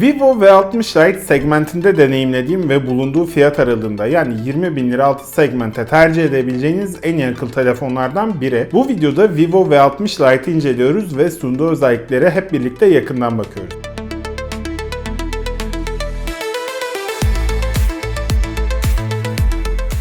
Vivo V60 Lite segmentinde deneyimlediğim ve bulunduğu fiyat aralığında yani 20 bin lira altı segmente tercih edebileceğiniz en iyi akıllı telefonlardan biri. Bu videoda Vivo V60 Lite'ı inceliyoruz ve sunduğu özelliklere hep birlikte yakından bakıyoruz.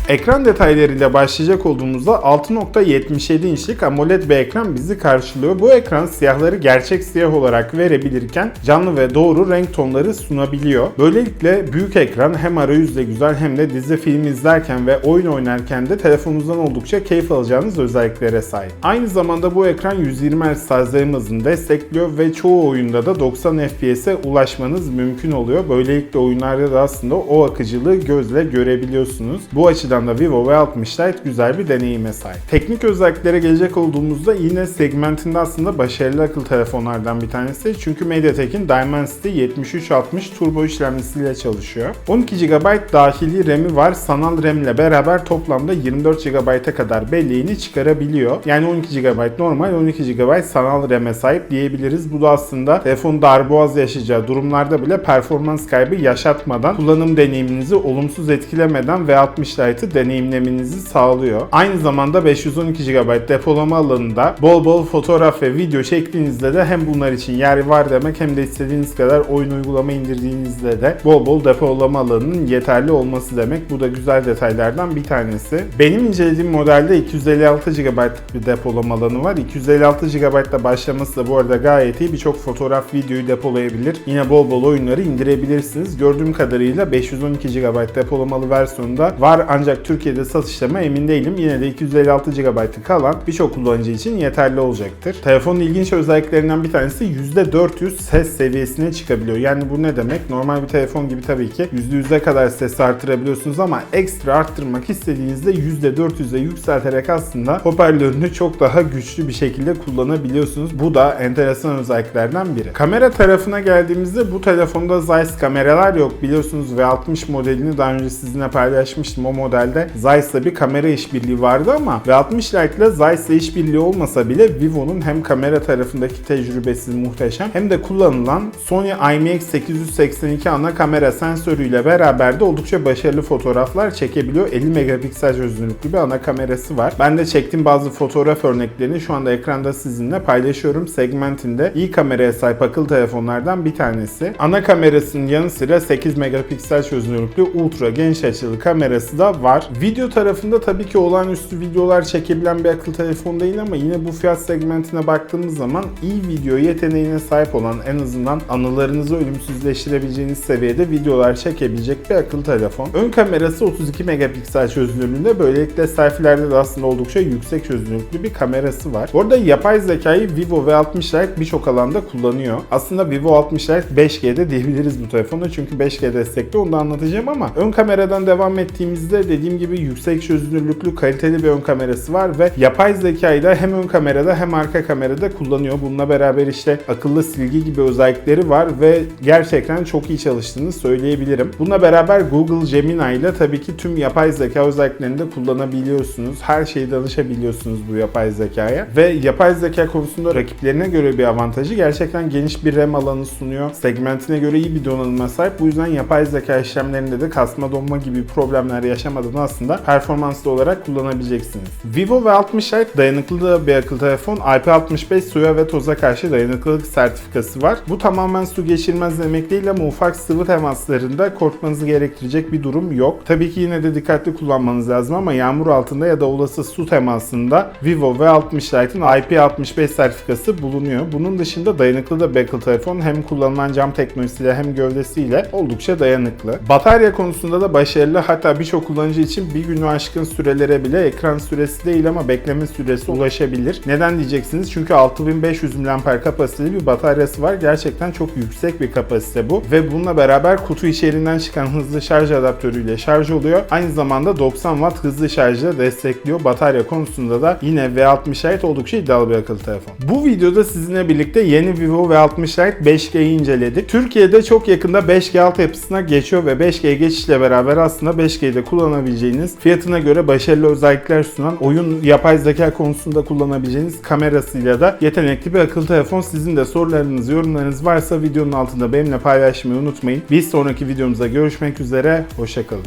Ekran detaylarıyla başlayacak olduğumuzda 6.77 inçlik AMOLED bir ekran bizi karşılıyor. Bu ekran siyahları gerçek siyah olarak verebilirken canlı ve doğru renk tonları sunabiliyor. Böylelikle büyük ekran hem arayüzle güzel hem de dizi film izlerken ve oyun oynarken de telefonunuzdan oldukça keyif alacağınız özelliklere sahip. Aynı zamanda bu ekran 120 Hz hızını destekliyor ve çoğu oyunda da 90 FPS'e ulaşmanız mümkün oluyor. Böylelikle oyunlarda da aslında o akıcılığı gözle görebiliyorsunuz. Bu açıdan da Vivo V60 Lite güzel bir deneyime sahip. Teknik özelliklere gelecek olduğumuzda yine segmentinde aslında başarılı akıllı telefonlardan bir tanesi. Çünkü MediaTek'in Dimensity 7360 turbo işlemcisiyle çalışıyor. 12 GB dahili RAM'i var. Sanal RAM ile beraber toplamda 24 GB'a kadar belleğini çıkarabiliyor. Yani 12 GB normal, 12 GB sanal RAM'e sahip diyebiliriz. Bu da aslında telefon darboğaz yaşayacağı durumlarda bile performans kaybı yaşatmadan, kullanım deneyiminizi olumsuz etkilemeden V60 Lite'ı deneyimlemenizi sağlıyor. Aynı zamanda 512 GB depolama alanında bol bol fotoğraf ve video çektiğinizde de hem bunlar için yer var demek hem de istediğiniz kadar oyun uygulama indirdiğinizde de bol bol depolama alanının yeterli olması demek. Bu da güzel detaylardan bir tanesi. Benim incelediğim modelde 256 GB'lık bir depolama alanı var. 256 GB'da başlaması da bu arada gayet iyi. Birçok fotoğraf, videoyu depolayabilir. Yine bol bol oyunları indirebilirsiniz. Gördüğüm kadarıyla 512 GB depolamalı versiyonda var ancak Türkiye'de satışlama emin değilim. Yine de 256 GB'lık kalan birçok kullanıcı için yeterli olacaktır. Telefonun ilginç özelliklerinden bir tanesi %400 ses seviyesine çıkabiliyor. Yani bu ne demek? Normal bir telefon gibi tabii ki %100'e kadar ses artırabiliyorsunuz ama ekstra arttırmak istediğinizde %400'e yükselterek aslında hoparlörünü çok daha güçlü bir şekilde kullanabiliyorsunuz. Bu da enteresan özelliklerden biri. Kamera tarafına geldiğimizde bu telefonda Zeiss kameralar yok. Biliyorsunuz V60 modelini daha önce sizinle paylaşmıştım. O modelde Zeiss'la bir kamera işbirliği vardı ama V60 Lite ile Zeiss'la işbirliği olmasa bile Vivo'nun hem kamera tarafındaki tecrübesi muhteşem hem de kullanılan Sony IMX882 ana kamera sensörüyle beraber de oldukça başarılı fotoğraflar çekebiliyor. 50 megapiksel çözünürlüklü bir ana kamerası var. Ben de çektiğim bazı fotoğraf örneklerini şu anda ekranda sizinle paylaşıyorum. Segmentinde iyi kameraya sahip akıllı telefonlardan bir tanesi. Ana kamerasının yanı sıra 8 megapiksel çözünürlüklü ultra geniş açılı kamerası da var. Video tarafında tabii ki olağanüstü videolar çekebilen bir akıllı telefon değil ama yine bu fiyat segmentine baktığımız zaman iyi video yeteneğine sahip olan en azından anılarınızı ölümsüzleştirebileceğiniz seviyede videolar çekebilecek bir akıllı telefon. Ön kamerası 32 megapiksel çözünürlüğünde böylelikle selfielerde de aslında oldukça yüksek çözünürlüklü bir kamerası var. Bu arada yapay zekayı Vivo V60 Lite birçok alanda kullanıyor. Aslında Vivo 60 Lite 5G'de diyebiliriz bu telefona çünkü 5G destekli onu da anlatacağım ama ön kameradan devam ettiğimizde dediğim gibi yüksek çözünürlüklü kaliteli bir ön kamerası var ve yapay zekayı da hem ön kamerada hem arka kamerada kullanıyor. Bununla beraber işte akıllı silgi gibi özellikleri var ve gerçekten çok iyi çalıştığını söyleyebilirim. Bununla beraber Google Gemini ile tabii ki tüm yapay zeka özelliklerini de kullanabiliyorsunuz. Her şeyi danışabiliyorsunuz bu yapay zekaya ve yapay zeka konusunda rakiplerine göre bir avantajı gerçekten geniş bir RAM alanı sunuyor. Segmentine göre iyi bir donanıma sahip. Bu yüzden yapay zeka işlemlerinde de kasma donma gibi problemler yaşamadan aslında performanslı olarak kullanabileceksiniz. Vivo V60 Lite dayanıklı da bir akıllı telefon. IP65 suya ve toza karşı dayanıklılık sertifikası var. Bu tamamen su geçirmez demek değil ama ufak sıvı temaslarında korkmanızı gerektirecek bir durum yok. Tabii ki yine de dikkatli kullanmanız lazım ama yağmur altında ya da olası su temasında Vivo V60 Lite'ın IP65 sertifikası bulunuyor. Bunun dışında dayanıklı da bir akıllı telefon hem kullanılan cam teknolojisiyle hem gövdesiyle oldukça dayanıklı. Batarya konusunda da başarılı hatta birçok kullanıcı için bir günü aşkın sürelere bile ekran süresi değil ama bekleme süresi ulaşabilir. Neden diyeceksiniz? Çünkü 6500 mAh kapasiteli bir bataryası var. Gerçekten çok yüksek bir kapasite bu. Ve bununla beraber kutu içerisinden çıkan hızlı şarj adaptörüyle şarj oluyor. Aynı zamanda 90 Watt hızlı şarjı destekliyor. Batarya konusunda da yine V60 Lite oldukça iddialı bir akıllı telefon. Bu videoda sizinle birlikte yeni Vivo V60 Lite 5G'yi inceledik. Türkiye'de çok yakında 5G altyapısına geçiyor ve 5G geçişle beraber aslında 5G'de kullanabileceğiniz kullanabileceğiniz, fiyatına göre başarılı özellikler sunan, oyun yapay zeka konusunda kullanabileceğiniz kamerasıyla da yetenekli bir akıllı telefon. Sizin de sorularınız, yorumlarınız varsa videonun altında benimle paylaşmayı unutmayın. Bir sonraki videomuzda görüşmek üzere, hoşçakalın.